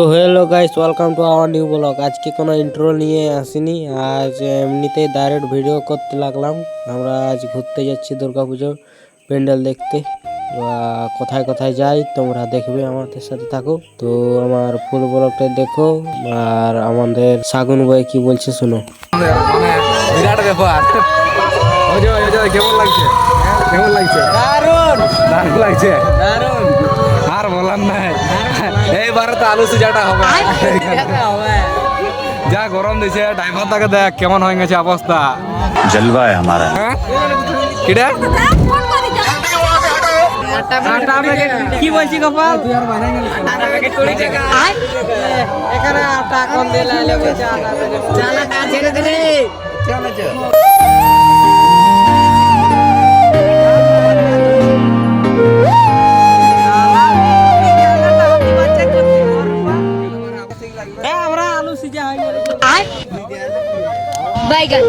তো hello guys welcome to our new blog আজকে কোনো ইন্ট্রো নিয়ে আসিনি আজ এমনিতেই ডাইরেক্ট ভিডিও করতে লাগলাম। আমরা আজ ঘুরতে যাচ্ছি দুর্গাপুজোর প্যান্ডেল দেখতে। কোথায় কোথায় যাই তোমরা দেখবে আমাদের সাথে থাকো। তো আমার ফুল ব্লগটা দেখো আর আমাদের শাগুন বই কি বলছে শোনো। বিরাট ব্যাপার। কেমন লাগছে? কেমন লাগছে। দারুণ! আর বলার নাই। ড্রাইভার তো আলু সুজাটা হবে। যা গরম দিছে ড্রাইভার তাকে দেখ কেমন হয়ে গেছে অবস্থা। জলবা আমার। হ্যাঁ? কিটা কি বলছি গোপাল? এখানে बैगन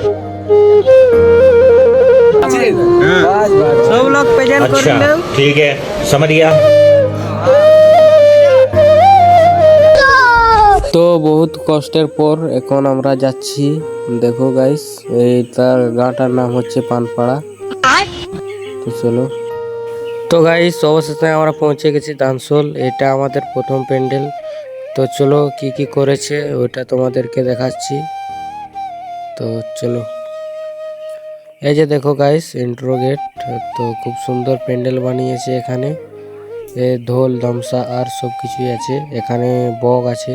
সব লোক প্রেজেন্ট করে নাও ठीक है समझ गया তো বহুত কষ্টের পর এখন আমরা যাচ্ছি দেখো গাইস এই তার গাঁটার নাম হচ্ছে পানপাড়া তো চলো তো গাইস অবশেষে আমরা পৌঁছে গেছি দানসোল এটা আমাদের প্রথম প্যান্ডেল তো চলো কি কি করেছে ওইটা তোমাদেরকে দেখাচ্ছি তো চলো। এই যে দেখো গাইস ইন্ট্রো গেট তো খুব সুন্দর প্যান্ডেল বানিয়েছে এখানে। এ ঢোল, ধামসা আর সব কিছুই আছে। এখানে বগ আছে।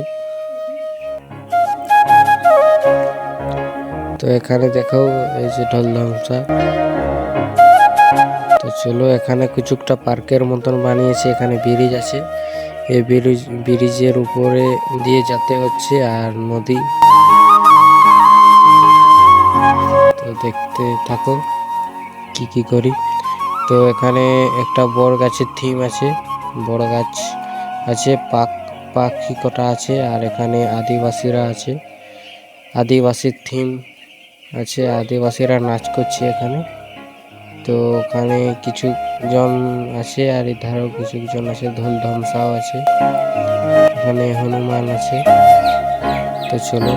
তো এখানে দেখো এই যে ঢোল, ধামসা। তো চলো, এখানে কিছুটা পার্কের মতন বানিয়েছে। এখানে ব্রিজ আছে। এই ব্রিজ, ব্রিজের উপরে দিয়ে যেতে হচ্ছে আর নদী। তো দেখতে থাকো কি কি করি। তো এখানে একটা বড় গাছের থিম আছে, বড় গাছ আছে, পাক, পাখি কটা আছে, আর এখানে আদিবাসীরা আছে। আদিবাসীর থিম আছে, আদিবাসীরা নাচ করছে এখানে। তো ওখানে কিছু জন আছে, আর এধারেও কিছু জন আছে ঢোল ধামসাও আছে। এখানে হনুমান আছে। তো চলো।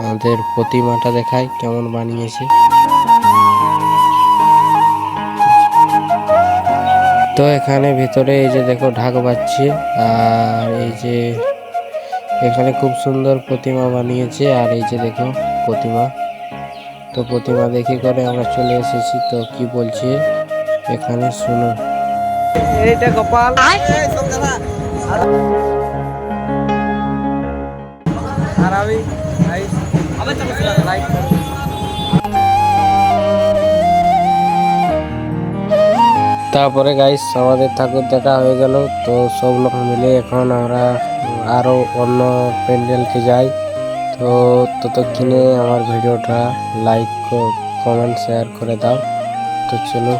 আমাদের প্রতিমাটা দেখাই কেমন বানিয়েছে। তো এখানে ভিতরে এই যে দেখো ঢাক বাজছে আর এই যে এখানে খুব সুন্দর প্রতিমা বানিয়েছে আর এই যে দেখো প্রতিমা। তো প্রতিমা দেখে করে আমরা চলে এসেছি তো কি বলছে এখানে শুনো। এইটা গোপাল। আর আমি তারপরে গাইস আমাদের ঠাকুর দেখা হয়ে গেল। তো সব লোক মিলে এখন আমরা আরও অন্য প্যান্ডেলকে যাই। তো ততক্ষণে আমার ভিডিওটা লাইক কমেন্ট শেয়ার করে দাও। তো চলো।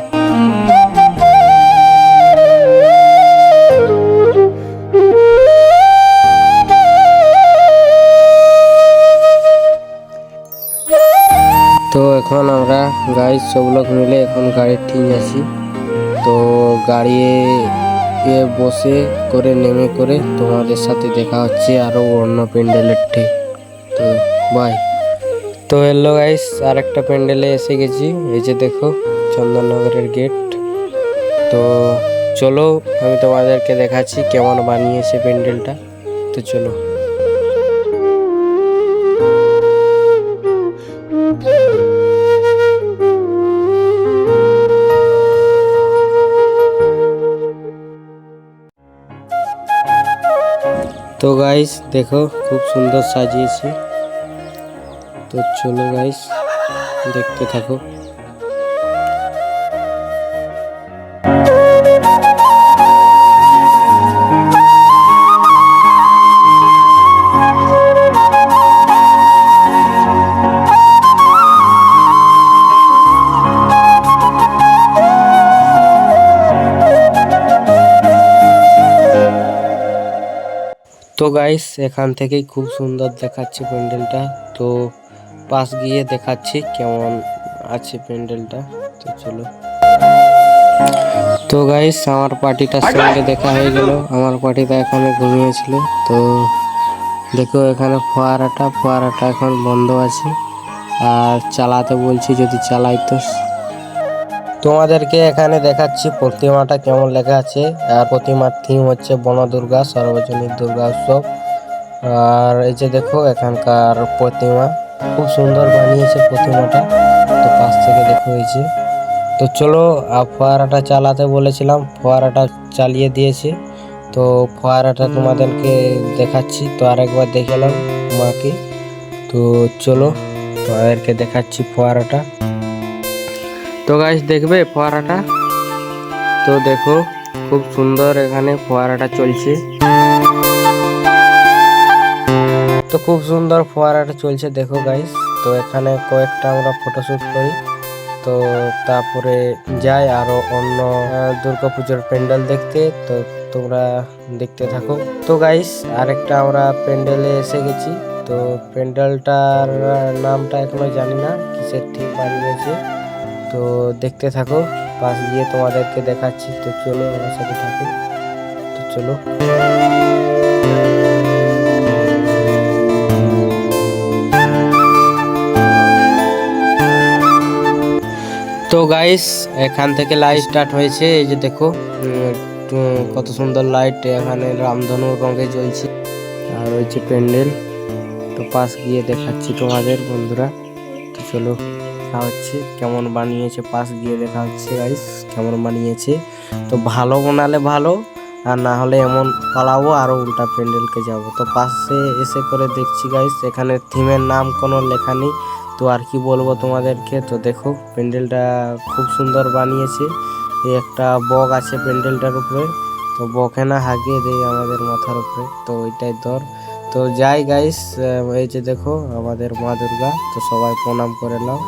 গাড়ি সব লোক মিলে এখন গাড়ি ঠিক আছি। তো গাড়ি বসে করে, নেমে করে তোমাদের সাথে দেখা হচ্ছে আরও অন্য প্যান্ডেলের ঠিক তো বাই তো হ্যালো গাইস আর একটা প্যান্ডেলে এসে গেছি। এই যে দেখো, চন্দননগরের গেট তো চলো, আমি তোমাদেরকে দেখাচ্ছি কেমন বানিয়েছে প্যান্ডেলটা। তো চলো। তো গাইস দেখো খুব সুন্দর সাজিয়েছে। তো চলো গাইস দেখতে থাকো। তো গাইস এখান থেকেই খুব সুন্দর দেখাচ্ছে প্যান্ডেলটা। তো পাশ গিয়ে দেখাচ্ছি কেমন আছে প্যান্ডেলটা। তো চলো। তো গাইস আমার পার্টিটার সঙ্গে দেখা হয়ে গেল। আমার পার্টিটা এখানে ঘুমিয়েছিল। তো দেখো এখানে ফোয়ারাটা ফোয়ারাটা এখন বন্ধ আছে। আর চালাতে বলছি যদি চালাই তো তোমাদেরকে এখানে দেখাচ্ছি প্রতিমাটা কেমন লেখা আছে। আর প্রতিমার থিম হচ্ছে বনদুর্গা, সর্বজনীন দুর্গা উৎসব। আর এই যে দেখো এখানকার প্রতিমা, খুব সুন্দর বানিয়েছে প্রতিমাটা। তো পাশ থেকে দেখো এই যে। তো চলো ফোয়ারাটা চালাতে বলেছিলাম, ফোয়ারাটা চালিয়ে দিয়েছে। তো ফোয়ারাটা তোমাদেরকে দেখাচ্ছি, তো আরেকবার দেখালাম মাকে। তো চলো, তোমাদেরকে দেখাচ্ছি ফোয়ারাটা। তো গাইস দেখবে ফোয়ারাটা? তো দেখো খুব সুন্দর এখানে ফোয়ারাটা চলছে। তো খুব সুন্দর ফোয়ারাটা চলছে দেখো গাইস তো এখানে কয়েকটা আমরা ফটোশুট করি। তো তারপরে যাই আরও অন্য আহ, দুর্গাপুজোর প্যান্ডেল দেখতে। তো তোমরা দেখতে থাকো। তো গাইস আরেকটা আমরা প্যান্ডেলে এসে গেছি। তো প্যান্ডেলটার নামটা এখনও জানি না কিসের ঠিক বানিয়েছে। তো দেখতে থাকো, পাশ গিয়ে তোমাদেরকে দেখাচ্ছি। তো চলো আমার সাথে থাকো। তো চলো। তো গাইস এখান থেকে লাইট স্টার্ট হয়েছে। এই যে দেখো কত সুন্দর লাইট এখানে রামধনু রঙে জ্বলছে। আর যে প্যান্ডেল। তো পাশ গিয়ে দেখাচ্ছি তোমাদের বন্ধুরা। তো চলো। দেখা হচ্ছে, কেমন বানিয়েছে, পাশ গিয়ে দেখা হচ্ছে গাইস কেমন বানিয়েছে। তো ভালো বানালে ভালো, আর না হলে এমন পালাবো আরও উল্টা প্যান্ডেলকে যাব। তো পাশে এসে করে দেখছি গাইস এখানে থিমের নাম কোনো লেখা নেই। তো আর কি বলব তোমাদেরকে? তো দেখো, প্যান্ডেলটা খুব সুন্দর বানিয়েছে। এই একটা বক আছে প্যান্ডেলটার উপরে। তো বকে না হাগিয়ে দেয় আমাদের মাথার উপরে। তো ওইটাই দর। তো যাই গাইস এই যে দেখো, আমাদের মা দুর্গা। তো সবাই প্রণাম করে নাও।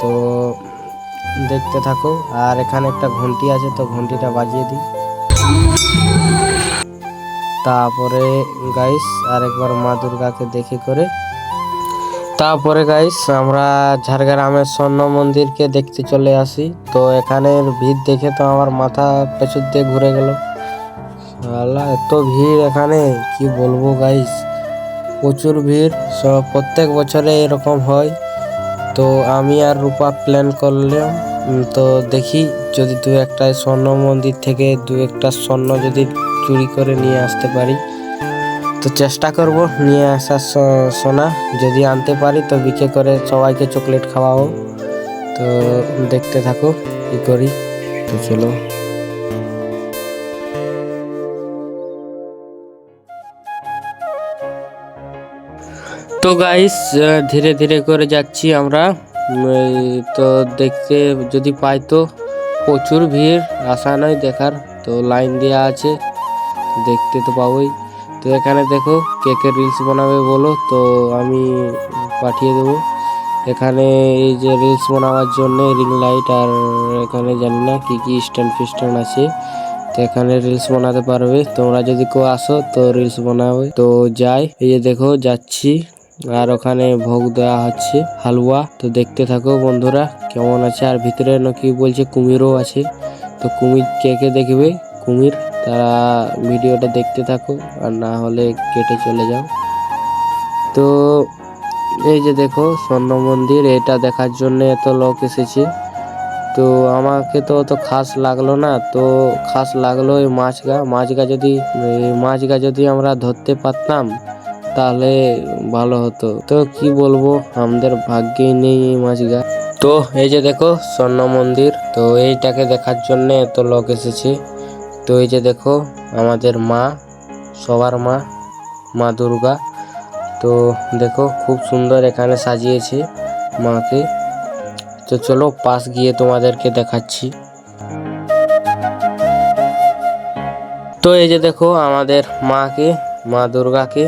তো দেখতে থাকো। আর এখানে একটা ঘন্টি আছে, তো ঘন্টিটা বাজিয়ে দিই। তারপরে গাইস আরেকবার মা দুর্গাকে দেখে করে। তারপরে গাইস আমরা ঝাড়গ্রামের স্বর্ণ মন্দিরকে দেখতে চলে আসি। তো এখানের ভিড় দেখে তো আমার মাথা পেছন দিয়ে ঘুরে গেল। আল্লাহ এত ভিড় এখানে, কি বলব গাইস প্রচুর ভিড়। প্রত্যেক বছরে এরকম হয়। তো আমি আর রূপা প্ল্যান করলাম তো দেখি যদি দু একটা স্বর্ণ মন্দির থেকে দু একটা স্বর্ণ যদি চুরি করে নিয়ে আসতে পারি। তো চেষ্টা করব নিয়ে আসার সোনা, যদি আনতে পারি তো বিকে করে সবাইকে চকলেট খাওয়াও তো দেখতে থাকো, কী করি? তো চলো। তো গাইস ধীরে ধীরে করে যাচ্ছি আমরা। তো দেখতে যদি পাই তো প্রচুর ভিড়, আশা নয় দেখার। তো লাইন দেওয়া আছে, দেখতে তো পাবোই। তো এখানে দেখো কে কে রিলস বানাবে বলো, তো আমি পাঠিয়ে দেবো। এখানে এই যে রিলস বানাবার জন্য রিং লাইট আর এখানে জানি না কি কি স্ট্যান্ড ফিস্ট্যান্ড আছে। তো এখানে রিলস বানাতে পারবে। তোমরা যদি কেউ আসো তো রিলস বানাবে। তো যাই, এই যে দেখো যাচ্ছি। আর ওখানে ভোগ দেওয়া হচ্ছে, হালুয়া। তো দেখতে থাকো বন্ধুরা, কেমন আছে? আর ভিতরে নাকি বলছে কুমিরও আছে। তো কুমির কে কে দেখবে? কুমির, তারা ভিডিওটা দেখতে থাকো, আর না হলে কেটে চলে যাও। তো এই যে দেখো, স্বর্ণ মন্দির, এটা দেখার জন্য এত লোক এসেছে। তো আমাকে তো অত খাস লাগল না, তো খাস লাগল এই মাছ গা মাছ গা যদি এই মাছ গা যদি আমরা ধরতে পারতাম তাহলে ভালো হতো। তো কি বলব, আমাদের ভাগ্যেই নেই এই মাছ গা। তো এই যে দেখো, স্বর্ণ মন্দির। তো এইটাকে দেখার জন্য এত লোক এসেছে। তো এই যে দেখো, আমাদের মা, সবার মা মা দুর্গা। তো দেখো, খুব সুন্দর এখানে সাজিয়েছে মাকে। তো চলো, পাশ গিয়ে তোমাদেরকে দেখাচ্ছি। তো এই যে দেখো, আমাদের মাকে, মা দুর্গাকে।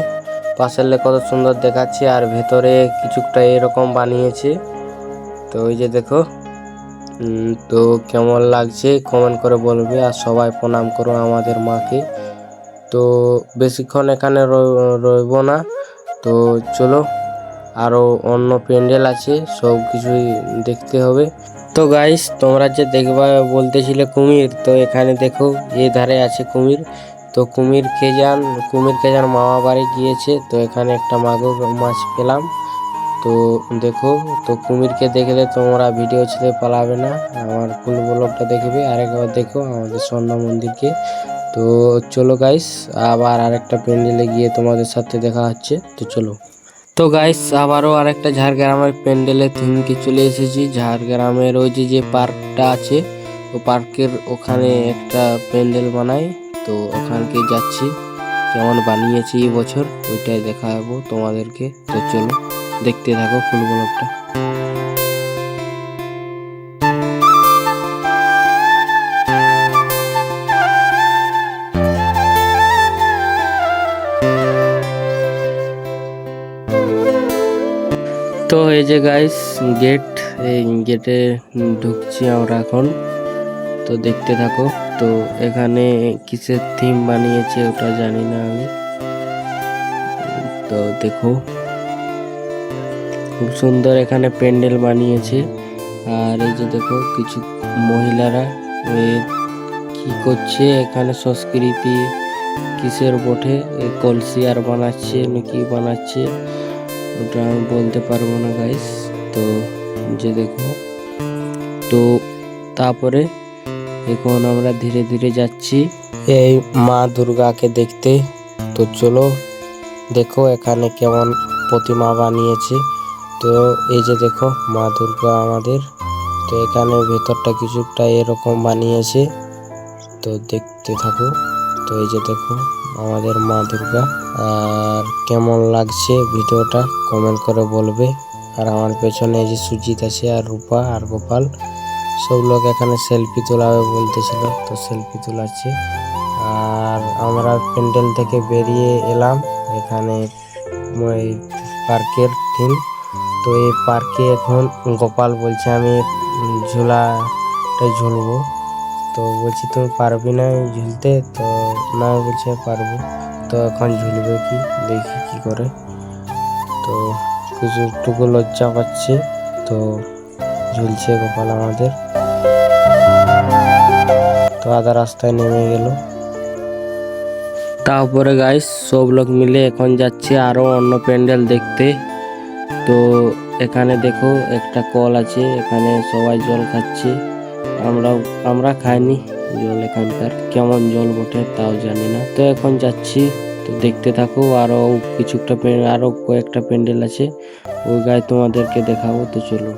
পাশের লে কত সুন্দর দেখাচ্ছে আর ভেতরে কিছুটা এরকম বানিয়েছে। তো ওই যে দেখো তো কেমন লাগছে কমেন্ট করে বলবে আর সবাই প্রণাম করো আমাদের মাকে। তো বেশিক্ষণ এখানে রই- রইব না। তো চলো আরও অন্য প্যান্ডেল আছে, সব কিছুই দেখতে হবে। তো গাইস তোমরা যে দেখবা বলতেছিলে কুমির, তো এখানে দেখো এই ধারে আছে কুমির। তো কুমির কেজান কুমির কেজান মামা বাড়ি গিয়েছে, তো এখানে একটা মাগুর মাছ পেলাম। তো দেখো, তো কুমিরকে দেখলে তোমরা ভিডিও ছেড়ে পালাবে না, আমার ফুল ব্লগটা দেখবে। আরেকবার দেখো আমাদের স্বর্ণ মন্দিরকে। তো চলো গাইস আবার আরেকটা প্যান্ডেলে গিয়ে তোমাদের সাথে দেখা হচ্ছে। তো চলো। তো গাইস আবারও আরেকটা ঝাড়গ্রামের প্যান্ডেলে থিমকে চলে এসেছি। ঝাড়গ্রামের ওই যে যে পার্কটা আছে, ও পার্কের ওখানে একটা প্যান্ডেল বানায় তো ওখানকে যাচ্ছি। কেমন বানিয়েছি এই বছর, ওইটাই দেখাবো তোমাদেরকে। তো চলো, দেখতে থাকো ফুল ব্লগটা। তো এই যে গাইস গেট এই গেটে ঢুকছি আমরা এখন। তো দেখতে থাকো। তো এখানে কিসের থিম বানিয়েছে ওটা জানি না আমি। তো দেখো। খুব সুন্দর এখানে প্যান্ডেল বানিয়েছে। আর এই যে দেখো, কিছু মহিলারা কি করছে এখানে সংস্কৃতি কিসের বটে? কলসি আর বানাচ্ছে না কি বানাচ্ছে। ওটা আমি বলতে পারব না গাইস তো যে দেখো। তো তারপরে এখন আমরা ধীরে ধীরে যাচ্ছি। এই মা দুর্গাকে দেখতে। তো চলো, দেখো এখানে কেমন প্রতিমা বানিয়েছে। তো এই যে দেখো, মা দুর্গা আমাদের। তো এখানে ভেতরটা কিছুটা এরকম বানিয়েছে। তো দেখতে থাকো। তো এই যে দেখো, আমাদের মা দুর্গা। আর কেমন লাগছে ভিডিওটা কমেন্ট করে বলবে। আর আমার পেছনে এই যে সুজিত আছে, আর রূপা, আর গোপাল। সব লোক এখানে সেলফি তোলাবে বলতেছিল, তো সেলফি তোলাচ্ছে। আর আমরা প্যান্ডেল থেকে বেরিয়ে এলাম, এখানে পার্কের থিম তো এই পার্কে এখন গোপাল বলছে, আমি ঝুলাটা ঝুলবো। তো বলছি, তুমি পারবি না ঝুলতে? তো না বলছে, পারব। তো এখন ঝুলবে কি, দেখি কি করে। তো কিছু, একটুকু লজ্জা পাচ্ছে, তো ঝুলছে গোপাল আমাদের। তো আধা রাস্তায় নেমে গেল। তারপরে গাইস সব লোক মিলে এখন যাচ্ছে আরও অন্য প্যান্ডেল দেখতে। তো এখানে দেখো একটা কল আছে, এখানে সবাই জল খাচ্ছে। আমরা আমরা খাইনি জল এখানকার, কেমন জল বটে তাও জানি না। তো এখন যাচ্ছি, তো দেখতে থাকো, আরও কিছুটা প্যান্ডেল আরও কয়েকটা প্যান্ডেল আছে। ওই গায়ে তোমাদেরকে দেখাবো, তো চলো।